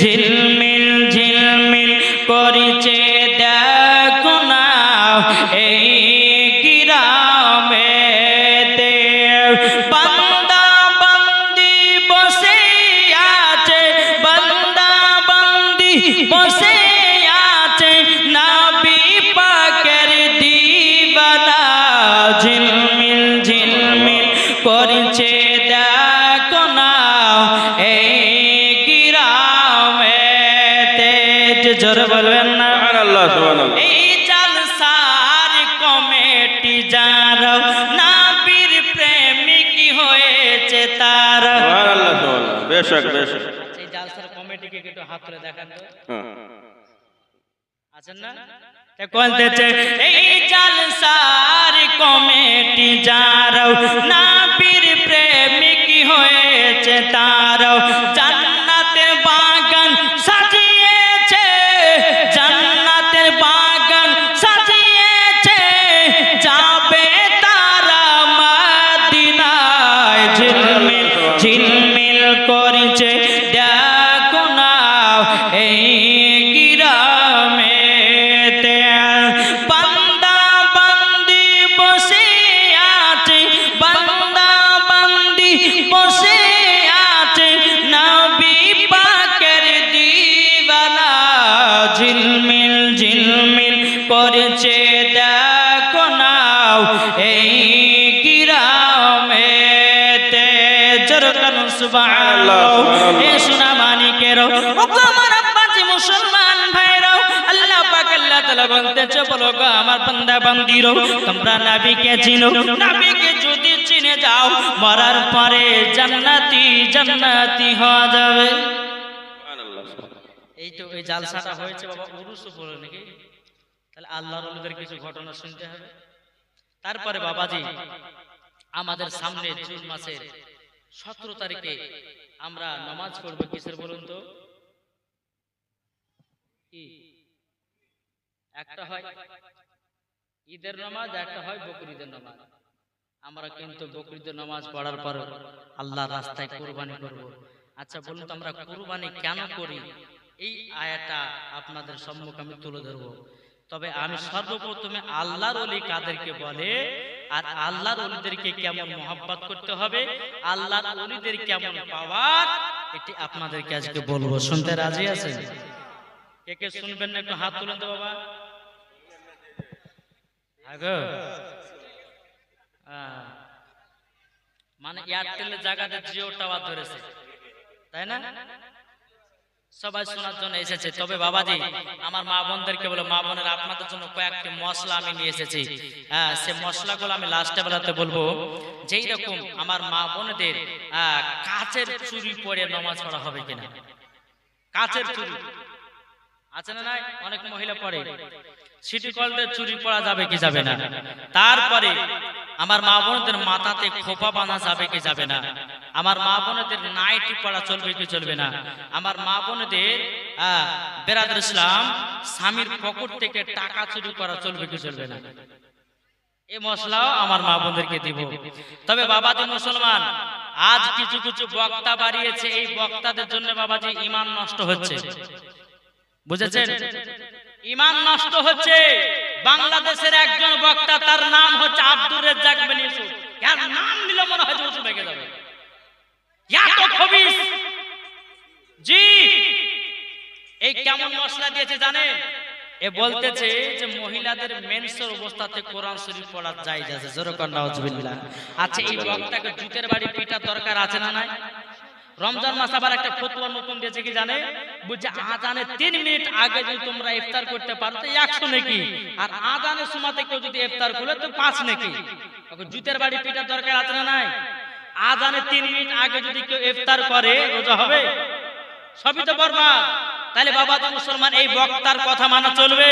ঝিলমিল ঝিলমিল করিছে দেখো না এই গিরামেতে বান্দা বান্দি বসে আছে বান্দা বান্দি বসে জোর বলবেন না। এই জালসার কমিটি যার নাবির প্রেমিক হয়েছে তার। বেশক বেশক এই জালসার কমিটিকে একটু হাত তুলে দেখান তো। হ্যাঁ। আছেন না? তে এই জালসার কমিটি যার নাবির প্রেমিক হয়েছে তার। জান্নাতের করছে দেখো না এই গ্রামেতে। জরকান সুবহানাল্লাহ। এ সোনা মানিকেরও আমার আব্বাজি মুসলমান ভাইরাও। আল্লাহ পাক আল্লাহ তাআলা বলতেছে বলো গো আমার বান্দা বান্দিরো তোমরা নবীকে চিনো। নবীকে যদি চিনে যাও মরার পরে জান্নাতি জান্নাতি যাবে। এই তো এই জালসাটা হয়েছে বাবা নাকি? তাহলে আল্লাহর ওলিদের কিছু ঘটনা শুনতে হবে। তারপরে বাবাজি আমাদের সামনে জুন মাসের সতেরো তারিখে আমরা নামাজ পড়ব। কিসের বলুন তো? একটা হয় ঈদের নামাজ একটা হয় বকরিদের নামাজ। আমরা কিন্তু বকরিদের নামাজ পড়ার পর আল্লাহ রাস্তায় কোরবানি করব। আচ্ছা বলুন তো আমরা কোরবানি কেন করি? এই আয়াটা আপনাদের সম্মুখে আমি তুলে ধরবো। তবে আমি সর্বপ্রথমে আল্লাহর অলি কাদেরকে বলে, আর আল্লাহর অলিদেরকে কেমন মোহাব্বত করতে হবে, আল্লাহর অলিদের কেমন পাওয়ার, এটি আপনাদেরকে আজকে বলব। শুনতে রাজি আছেন? কে কে শুনবেন না, একটু হাত তুলেন তো বাবা। মানে এয়ারটেলের জায়গাতে জিও টাওয়ার ধরেছে। তাই না? সবাই শোনার জন্য এসেছে। তবে বাবাজি আমার মা বোনদেরকে বলো মা বোনের আপনাদের জন্য কয়েকটি মশলা আমি নিয়ে এসেছি। হ্যাঁ সে মশলাগুলো আমি লাস্টে বেলাতে বলব। যেই রকম আমার মা বোনদের আহ, কাচের চুরি পরে নমাজ পড়া হবে কিনা। কাচের চুরি। আছে না নাই? অনেক মহিলা পড়ে। সিটি কলের চুরি পড়া যাবে কি যাবে না? তারপরে আমার মা বোনদের মাথাতে খোপা বাঁধা যাবে কি যাবে না? আমার মা বোনদের নাইটি পড়া চলবে কি চলবে না? আমার মা বোনদের বেরাদুল ইসলাম স্বামীর পকেট থেকে টাকা চুরি করা চলবে কি চলবে না? এই মশলাও আমার মা বোনদেরকে দিব। তবে বাবাজি মুসলমান, আজ কিছু কিছু বক্তা বাড়িয়েছে, এই বক্তাদের জন্য বাবাজি ইমান নষ্ট হচ্ছে। বুঝেছেন? ইমান নষ্ট হচ্ছে। বাংলাদেশের একজন বক্তা, তার নাম হচ্ছে আব্দুর রেজ্জাক বিন ইউসুফ। এর নাম নিলে মনে হয় উঁচু ভেঙে যাবে এত খবিস। জি। এই কেমন মশলা দিয়েছে জানেন? এ বলতেছে যে মহিলাদের মেন্সের অবস্থাতে কোরআন শরীফ পড়া যায় আছে। জোরকর নাউজুবিল্লাহ। আচ্ছা এই বক্তাকে জুতের বাড়ি পিটার দরকার আছে না নাই? রমজান মাস আবার একটা ফতুয়া নতুন দিয়েছে কি জানে? বুঝছে, আজানে তিন মিনিট আগে যদি তোমরা ইফতার করতে পারো, তো একশো নাকি? আর আজানের সময়তে কেউ যদি ইফতার করলে, তো পাঁচ নাকি? জুতের বাড়ি পিটার দরকার আছে না নাই? আজানে তিন মিনিট আগে যদি কেউ ইফতার করে, রোজা হবে? সবই তো বরবাদ। তাহলে বাবা তো মুসলমান, এই বক্তার কথা মানা চলবে।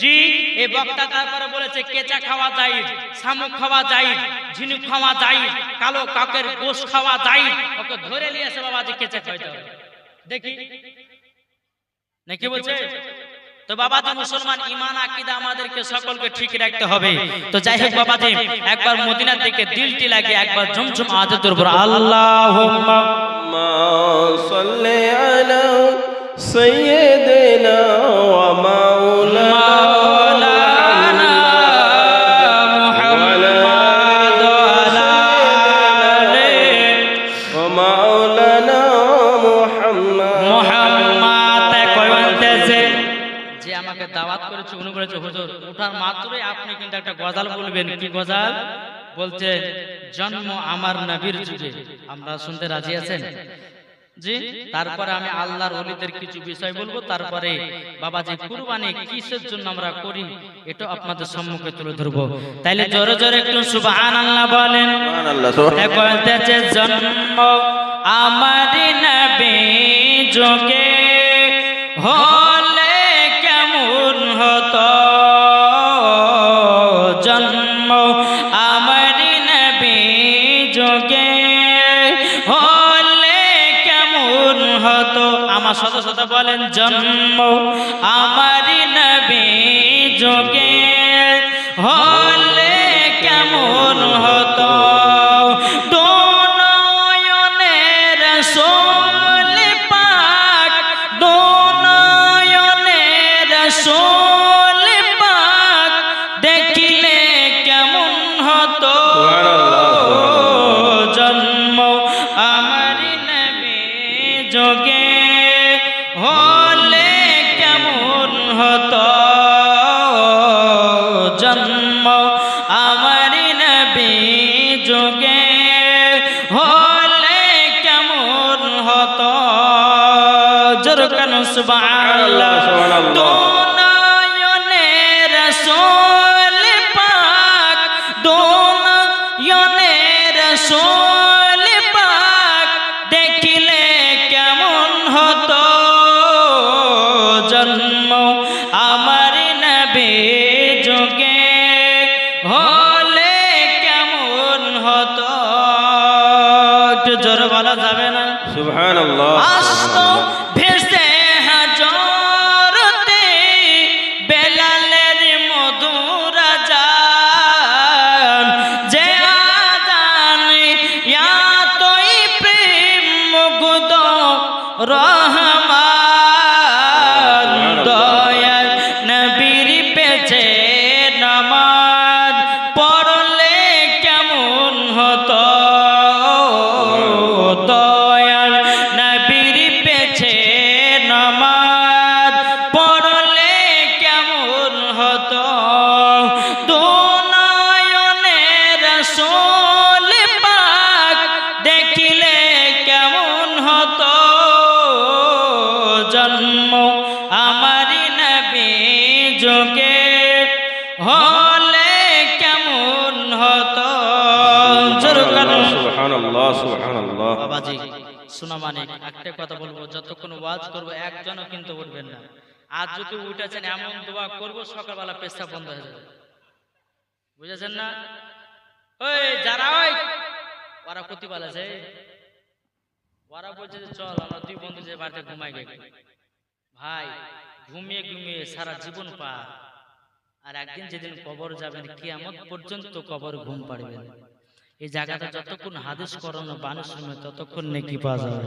জি এই বক্তা তারপরে বলেছে, কেঁচা খাওয়া যাই শামুক খাওয়া যাই ঝিনুক খাওয়া যাই কালো কাকের গোস খাওয়া যাই ওকে ধরে নিয়েছে বাবাজি, কেঁচা খাইতে হবে। দেখি। নাকি বলছে? তো বাবাজি, মুসলমান ইমান আকিদা আমাদেরকে সকলকে ঠিক রাখতে হবে। তো যাই হোক বাবাজি, একবার মদিনার দিকে দিলটি লাগে একবার ঝুমঝুম আজাদুর আল্লাহ সাল্লি سيدنا ومولانا মাওলানা মুহাম্মদ আলালে ومولانا محمد মোহাম্মদ কই বলতেছে যে আমাকে দাওয়াত করেছে উনি বলেছে হুজুর ওঠার মাত্রই আপনি কিন্তু একটা গজাল বলবেন কি গজাল বলছে জন্ম আমার নবীর যুগে আমরা শুনতে রাজি আছেন জি? তারপরে আমি আল্লাহর অলিদের কিছু বিষয় বলব তারপরে বাবা যে কুরবানি কিসের জন্য আমরা করি? এটা আপনাদের সম্মুখে তুলে ধরবো। তাইলে জোরে জোরে একটু সুবহান আল্লাহ বলেন। বলতেছে জন্ম আমার নবী যোগে হলে কেমন হতো? শত বলেন জন্ম আমারি একটা কথা বলব, যতক্ষণ ওয়াজ করব, একজনও কিন্তু উঠবেন না। আজ যদি উঠেছেন, এমন দোয়া করব, সকালবেলা পেশা বন্ধ হয়ে যাবে। বুঝেছেন না? ওই, যারা ওই, ওরা ক্ষতি বলেছে ওরা বলছে যে, চল, আমরা দুই বন্ধু যে বাড়িতে ঘুমাই গে ভাই, ঘুমিয়ে ঘুমিয়ে সারা জীবন পার আর একদিন যেদিন কবর যাবেন, কিয়ামত পর্যন্ত কবর ঘুম পাড়বেন। এই জায়গাটা যতক্ষণ হাদিস করানো শুনবে, ততক্ষণ নেকি পাওয়া যাবে।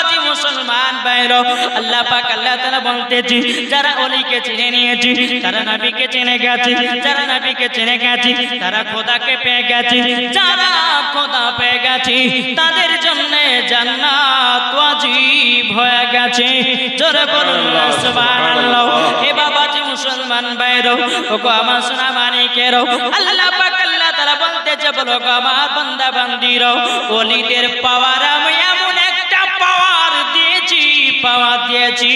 মুসলমান বাইর আল্লাহ পাক আল্লাহ তাআলা বলতেছি, যারা ওলিকে চিনে নিয়েছি, তারা নবীকে চিনে গেছে, যারা নবীকে চিনে গেছে, তারা খোদাকে পেয়ে গেছে, যারা খোদা পেয়ে গেছে, তাদের জন্য জান্নাত ওয়াজিব হয়ে গেছে। জোরে বলুন, সুবহানাল্লাহ। এ বাবাজি মুসলমান বাইর ও গো আমার সোনা মানিকের আল্লাহ পাক আল্লাহ তাআলা বলতেছে, বলো গো আমার বান্দা বান্দিরও ওলিদের পাওয়ার আমি পাওয়ার দিয়েছি।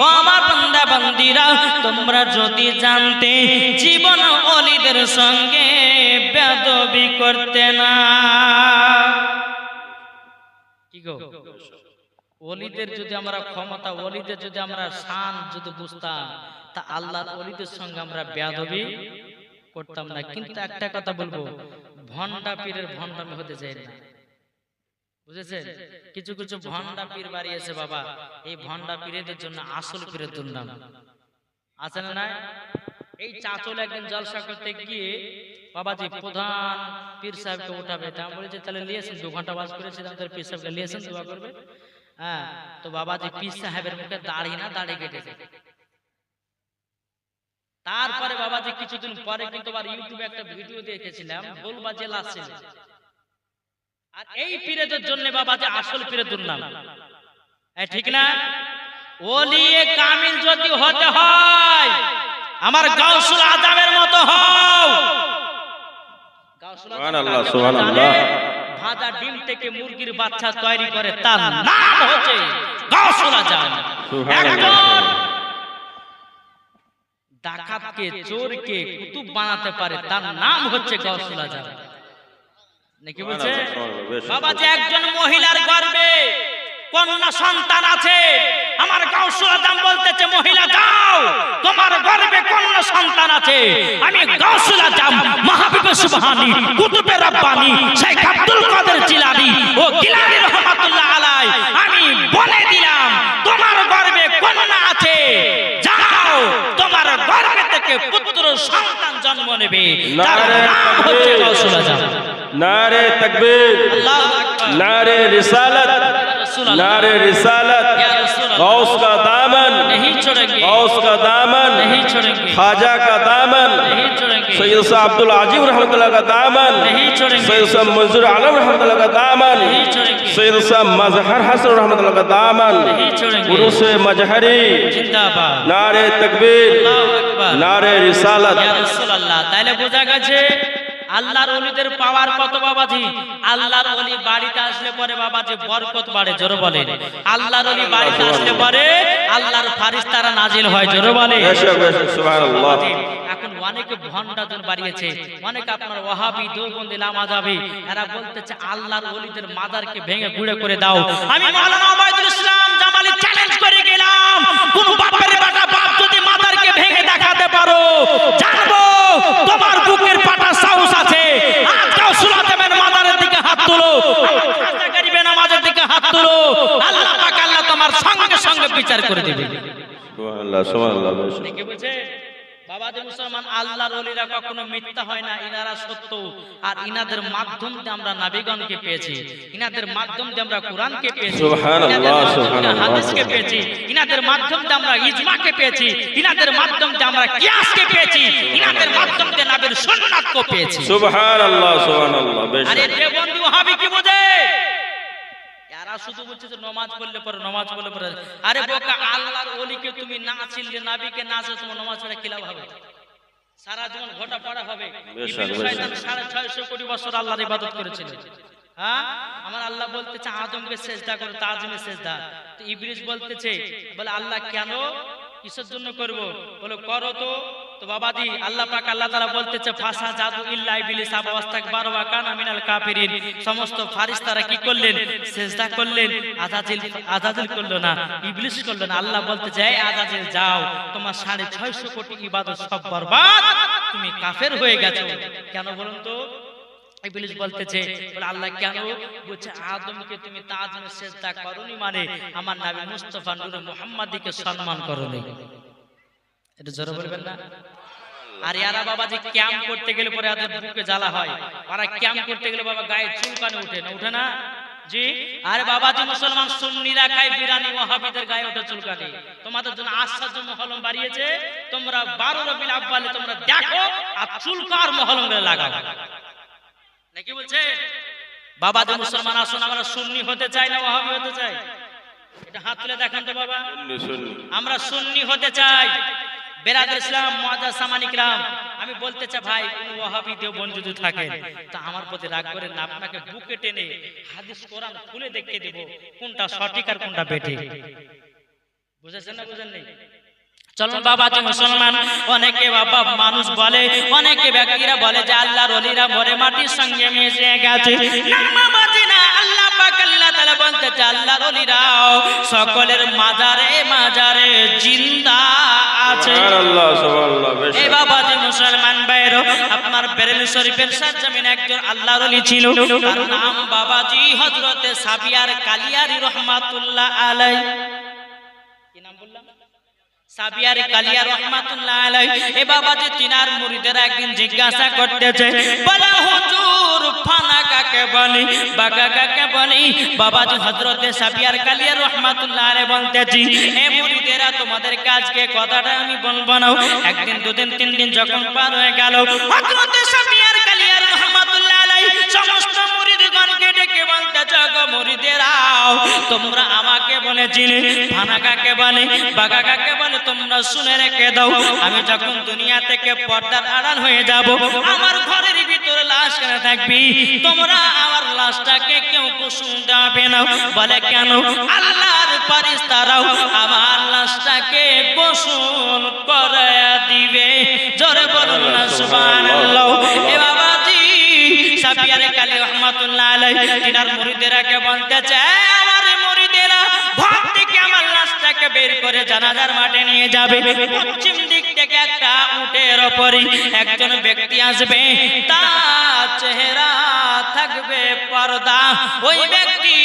ও আমার বান্দা, বান্দিরা, তোমরা যদি জানতে জীবন অলিদের সঙ্গে বেদবি করতে না। কি গো? অলিদের যদি আমরা ক্ষমতা, অলিদের যদি আমরা শান যদি বুঝতাম, তা আল্লাহর অলিদের সঙ্গে আমরা বেদবি করতাম না। কিন্তু একটা কথা বলব ভন্ডা পীরের ভণ্ডামি হতে চাই না। বুঝেছেন? কিছু কিছু ভন্ডা পীর বাড়িয়েছে বাবা। এই ভন্ডা পীরেদের জন্য আসল পীরের দুর্নাম। আছে না নাই? এই চাচল একদিন জলসা করতে গিয়ে বাবাজি প্রধান পীর সাহেবকে উঠাবে। তা আমি বলেছি তাহলে নিয়েছেন দু ঘণ্টা বাস করেছিলাম তাহলে পীর সাহেবকে নিয়েছেন দোয়া করবে। হ্যাঁ তো বাবাজি পীর সাহেবের মুখে দাড়ি না দাড়ি কেটেছে তারপরে বাবাজি কিছুদিন পরে কিন্তু আবার ইউটিউবে একটা ভিডিও দেখেছিলাম গোলবাজে লাসিল আর এই পীরেদের জন্য বাবা যে আসল পীরের দুর্নাম। এ ঠিক না? ওলিয়ে কামিল যদি হতে হয় আমার গাউসুল আজমের মতো হও। সুবহানাল্লাহ, সুবহানাল্লাহ। ভাজা ডিম থেকে মুরগির বাচ্চা তৈরি করে তার নাম হচ্ছে গাউসুল আজম একজন ডাকাতকে চোরকে কুতুব বানাতে পারে তার নাম হচ্ছে গাউসুল আজম নাকি বলছে বাবা যে একজন মহিলার গর্বে কন্যা সন্তান আছে আমার গাউসুল আজম বলতেছে মহিলা যাও তোমার গর্বে কন্যা সন্তান আছে। আমি গাউসুল আজম মাহবুবে সুবহানি কুতুবে রব্বানি শেখ আব্দুল কাদের জিলানী ও গিলানী রহমাতুল্লাহ আলাই। আমি বলে দিলাম তোমার গর্বে কন্যা আছে যাও তোমার গর্বে থেকে পুত্র সন্তান জন্ম নেবে। তার নাম হচ্ছে গাউসুল আজম নারে তকবীর নারে রিসালত নারে রিসালত غوث کا دامن نہیں چھڑیں گے غوث کا دامن نہیں چھڑیں گے خواجہ کا دامن نہیں چھڑیں گے سید صاحب عبد العظیم رحمۃ اللہ کا دامن نہیں چھڑیں گے سید صاحب منظور عالم رحمۃ اللہ کا دامن نہیں چھڑیں گے سید صاحب مظہر حسن رحمۃ اللہ کا دامن نہیں چھڑیں گے عروس مجہری زندہ باد نعرہ تکبیر اللہ اکبر نعرہ رسالت یا رسول اللہ তাহলে বোঝা গেছে আল্লাহর অলিদের পাওয়ার কত বাবাজি? আল্লাহর অলি বাড়িতে আসলে পরে বাবাজি বরকত বাড়ে জোরে বলেন। আল্লাহর অলি বাড়িতে আসলে পরে আল্লাহর ফারিস্তারা নাজিল হয় জোরে বলে হ্যাঁ, সুবহানাল্লাহ। এখন অনেকে ভন্ডাজন বাড়িয়েছে অনেক আপনার ওয়াহাবি দেওবন্দি লামাজাবি এরা বলতেছে আল্লাহর অলিদের মাদারকে ভেঙে গুঁড়ে করে দাও। আমি মাওলানা ওবাইদুল ইসলাম জামালি চ্যালেঞ্জ করে গেলাম। কোন বাপের বেটা ভেঙে দেখাতে পারো। জানব তোমার বুকের পাটা সাহস আছে। আজকাল সুলাতেমের মাদারের দিকে হাত তুলো। গরিবের নামাজের দিকে হাত তুলো। আল্লাহ পাক আল্লাহ তোমার সঙ্গে সঙ্গে বিচার করে দেবে। সুবহানাল্লাহ সুবহানাল্লাহ বাবা যে মুসলমান আল্লাহর ওলিরা কখনো মিথ্যা হয় না ইনারা সত্য। আর ইনাদের মাধ্যম দিয়ে আমরা নাবিগণকে পেয়েছি ইনাদের মাধ্যম দিয়ে আমরা কোরআনকে পেয়েছি হাদিসকে পেয়েছি ইনাদের মাধ্যম দিয়ে আমরা ইজমাকে পেয়েছি ইনাদের মাধ্যম দিয়ে আমরা কিয়াসকে পেয়েছি ইনাদের মাধ্যম দিয়ে নাবির সুন্নাতকে পেয়েছি। সুবহানাল্লাহ সুবহানাল্লাহ আরে দেবন্দি ওহাবি কি বোঝে? এরা শুধু বলছে যে নমাজ পড়লে পরে নমাজ পড়লে পরে আরে বোকা আল্লাহর ওলিকে তুমি না চিনলে নাবিকে না চিনলে তোমার নমাজ পড়ে কিলাভ হবে? সারা জীবন ঘটা পড়া হবে। সাড়ে ছয়শো কোটি বছর আল্লাহর ইবাদত করেছিল হ্যাঁ? আমার আল্লাহ বলতেছে আদমকে সেজদা করো তাজমে সেজদা। তো ইবলিস বলতেছে বলে আল্লাহ কেন কিসের জন্য করব? বলে করো তো তো বাবাজি আল্লাহ পাক আল্লাহ বলতেছে, ফাসা জাদু ইল্লা ইবলিস কানা মিনাল কাফিরিন। সমস্ত কি করলেন? সেজদা করলেন, আজাজিল আজাজিল করল না, ইবলিস করল না। আল্লাহ বলতেছে, এই আজাজিল, যাও, তোমার সাড়ে ছয়শো কোটি ইবাদত সব তুমি কাফের হয়ে গেছো। কেন বলুন তো? ইবলিস বলতেছে, বলে আল্লাহ কেন? বলছে, আদমকে তুমি তাজমে সেজদা করনি মানে আমার নবী মুস্তাফা নূর মুহাম্মাদিকে সম্মান করনি। এটা জোরে বলবেন না? আর ইয়ারা বাবা যে ক্যাম্প করতে গেলে পরে ওদের বুকে জ্বালা হয় পারা ক্যাম্প করতে গেলে বাবা গায়ে চুলকানে ওঠে না ওঠে না? জি? আরে বাবা যে মুসলমান সুন্নিরা খায় বিরানি মহাবিদের গায়ে ওঠে চুলকানি। তোমাদের জন্য আশ্চর্য মহলম বাড়িয়েছে। তোমরা বারো রবিল আব্বালে তোমরা দেখো আর চুলকার মহলমগুলো লাগাও। নাকি বলছে? বাবা যে মুসলমান আসুন আমরা সুন্নি হতে চাই না ওয়াহাবি হতে চাই? এটা হাত তুলে দেখান তো বাবা। আমরা সুন্নি হতে চাই। আমি বলতে চাই, ভাই তা আমার প্রতি রাগ আপনাকে বুকে টেনে হাদিস, কোরআন খুলে দেখিয়ে দেব কোনটা সঠিক আর কোনটা বেঠে বুঝেছেন না বুঝেন চলুন, বাবা যে মুসলমান। অনেকে বাবা মানুষ বলে, অনেকে ব্যক্তিরা বলে যে আল্লাহর ওলিরা মরে মাটির সঙ্গে মিশে গেছে। আল্লাহ তাআলা বলতেছে আল্লাহর ওলিরাও সকলের মাজারে মাজারে জিন্দা আছে। সুবহানাল্লাহ সুবহানাল্লাহ বেশ। মুসলমান ভাইরো আপনার বেরেলি শরীফের সাজ্জামিন একজন আল্লাহর ওলি ছিল। তার নাম বাবাজি হযরতে সাবিয়ার কালিয়ারি রহমাতুল্লাহ আলাই। কি নাম বললাম? সাবিয়ার কালিয়া রহমাতুল্লাহ আলাই। এ বাবাজি তিনার মুরিদেরা একদিন জিজ্ঞাসা করতেছে বলা হুজুর কাকে বলি? বাগা কাকে বলি? বাবাজি হযরতে সাবিয়ার কালিয়া রহমাতুল্লাহ আলাইহি বলতেছি, এ মুরিদেরা তোমাদের কাজকে কথাটা আমি বলব না। একদিন, দুদিন, তিন দিন যখন পার হয়ে গেল, হযরতে মুরিদেরাও, তোমরা আমাকে বলেছিলে ফানা কাকে বলে বাগা কাকে বলে, তোমরা শুনে রেখে দাও, আমি যখন দুনিয়া থেকে পর্দার আড়াল হয়ে যাব, আমার ঘরের ভিতরে লাশ কেন থাকবি? তোমরা আমার লাশটাকে কেউ কুসুম দেবে না, বলে কেন? আল্লাহর পারিস তারাও আমার লাশটাকে গোসল করে দিবে। জোরে বলুন সুবহানাল্লাহ। এ বাবাজি সাবিয়ারে কালী রহমাতুল্লাহ আলাইহি তিনার বলতেছে "এই আমার মুরিদেরা ঘর থেকে আমার লাশটাকে বের করে জানাজার মাঠে নিয়ে যাবে। পশ্চিম দিক থেকে একটা উটের ওপরে একজন ব্যক্তি আসবে। তার চেহারা থাকবে পর্দা। ওই ব্যক্তি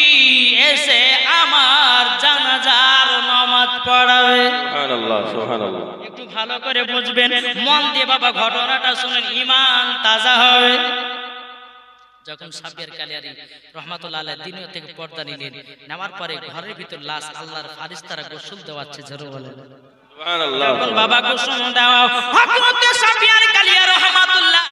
এসে আমার জানাজার নামাজ পড়াবে। সুবহানাল্লাহ সুবহানাল্লাহ। একটু ভালো করে বুঝবেন মন দিয়ে বাবা ঘটনাটা শুনেন ইমান তাজা হবে। যখন সাবিয়ার কালিয়ারি রহমাতুল্লাহ আলাইহি দিনের থেকে পর্দা নিলেন নেওয়ার পরে ঘরের ভিতর লাশ আল্লাহর ফারিস্তারা গোসল দেওয়াচ্ছে জরুর বলেন। বাবা গোসল দেওয়া হযরতে সাবিয়ার কালিয়া রহমাতুল্লাহ